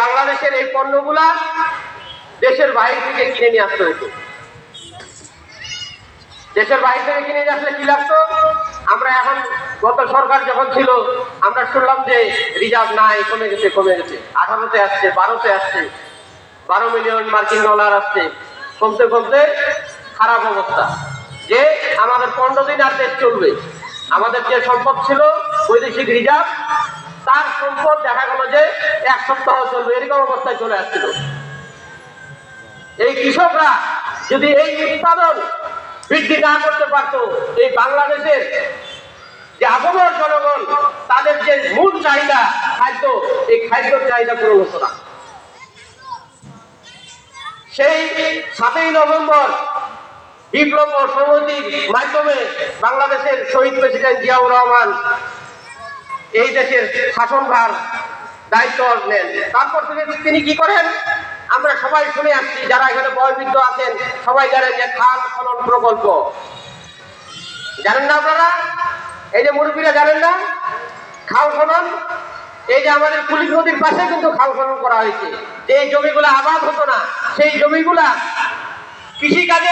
বাংলাদেশের এই পণ্যগুলা দেশের বাইরে থেকে কিনে নিয়ে আসতে হতো দেশের বাইরে থেকে কিনে নিয়ে আসলে কি লাগতো? আমরা এখন গত সরকার যখন ছিল, আমরা শুনলাম যে রিজার্ভ নাই, কমে গেছে কমে গেছে। আঠারোতে আসছে, বারোতে আসছে, বারো মিলিয়ন মার্কিন ডলার আসছে। কমতে কমতে খারাপ অবস্থা। যে আমাদের পনেরো দিন আর দেশ চলবে। আমাদের যে সম্পদ ছিল, বৈদেশিক রিজার্ভ, তার সম্পদ দেখা গেল যে এক সপ্তাহ চলবে, এরকম অবস্থায় চলে আসছিল। এই কৃষকরা যদি এই উৎপাদন বৃদ্ধি না করতে পারত, এই বাংলাদেশের যে আগমন জনগণ, তাদের যে মূল চাহিদা খাদ্য, এই খাদ্য চাহিদা পূরণ হতো না। সেই সাতই নভেম্বর বিপ্লব ও সংহতির মাধ্যমে বাংলাদেশের শহীদ প্রেসিডেন্ট জিয়াউর রহমান এই দেশের শাসনভার দায়িত্ব নেন। তারপর থেকে তিনি কি করেন? আমরা সবাই শুনে আসছি, যারা এখানে বয়বৃদ্ধ আছেন, সবাই জানেন যে খাল খনন প্রকল্প। জানেন না আপনারা? এই যে মুরব্বীরা জানেন না? খাল খনন? এই যে আমাদের পুলিশ নদীর পাশে কিন্তু খাল খনন করা হয়েছে। যে জমিগুলো আবাদ হতো না, সেই জমিগুলা কৃষিকাজে